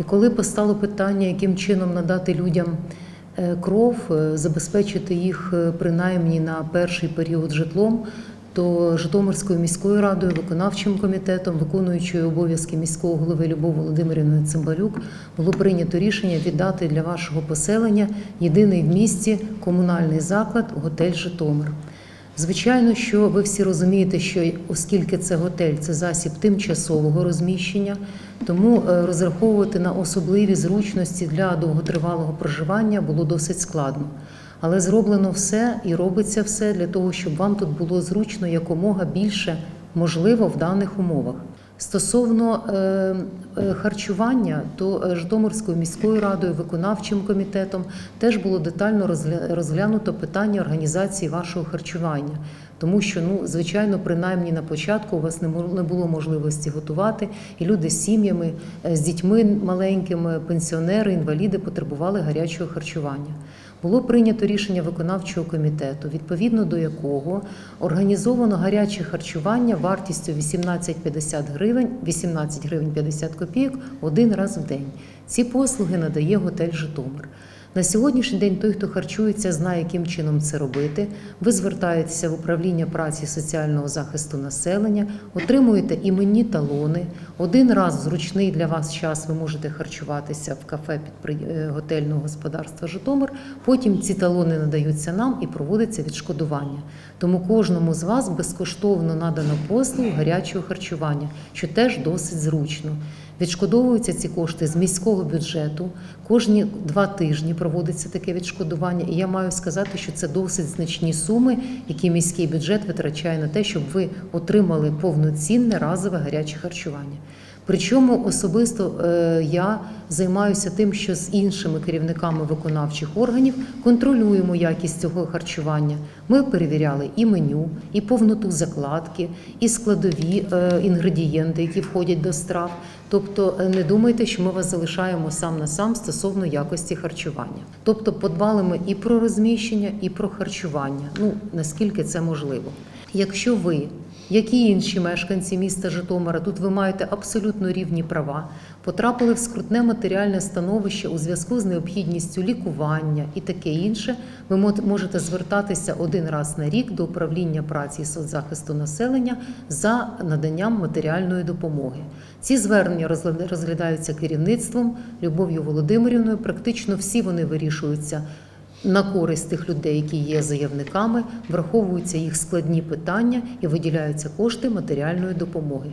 І коли постало питання, яким чином надати людям е, кров, е, забезпечити їх е, принаймні на перший період житлом, то Житомирською міською радою, виконавчим комітетом, виконуючою обов'язки міського голови Любов Володимирівни Цимбалюк, було прийнято рішення віддати для вашого поселення єдиний в місті комунальний заклад готель Житомир. Звичайно, що ви всі розумієте, що оскільки це готель, це засіб тимчасового розміщення, тому е, розраховувати на особливі зручності для довготривалого проживання було досить складно. Але зроблено все і робиться все для того, щоб вам тут було зручно якомога більше можливо в даних умовах. Стосовно е, е, харчування, то ждоморською міською радою, виконавчим комітетом теж було детально розглянуто питання організації вашого харчування. Тому що, ну, звичайно, принаймні на початку у вас не було можливості готувати, і люди з сім'ями, е, з дітьми маленькими, пенсіонери, інваліди потребували гарячого харчування. Було прийнято рішення виконавчого комітету, відповідно до якого організовано гаряче харчування вартістю 18,50 гривень, 18 гривень 50 копійок один раз в день. Ці послуги надає готель Житомир. На сьогоднішній день той, хто харчується, знає, яким чином це робити. Ви звертаєтеся в управління праці соціального захисту населення, отримуєте іменні талони. Один раз зручний для вас час ви можете харчуватися в кафе підпри- е, готельного господарства Житомир. Потім ці талони надаються нам і проводиться відшкодування. Тому кожному з вас безкоштовно надано послугу гарячого харчування, що теж досить зручно. Відшкодовуються ці кошти з міського бюджету. Кожні два тижні проводиться таке відшкодування. І я маю сказати, що це досить значні суми, які міський бюджет витрачає на те, щоб ви отримали повноцінне разове гаряче харчування. Причому особисто е, я займаюся тим, що з іншими керівниками виконавчих органів контролюємо якість цього харчування. Ми перевіряли і меню, і повноту закладки, і складові е, інгредієнти, які входять до страв. Тобто е, не думайте, що ми вас залишаємо сам на сам стосовно якості харчування. Тобто подбали ми і про розміщення, і про харчування. Ну наскільки це можливо. Якщо ви як і інші мешканці міста Житомира, тут ви маєте абсолютно рівні права, потрапили в скрутне матеріальне становище у зв'язку з необхідністю лікування і таке інше. Ви можете звертатися один раз на рік до управління праці і соцзахисту населення за наданням матеріальної допомоги. Ці звернення розглядаються керівництвом Любов'ю Володимирівною. Практично всі вони вирішуються на користь тих людей, які є заявниками, враховуються їх складні питання і виділяються кошти матеріальної допомоги.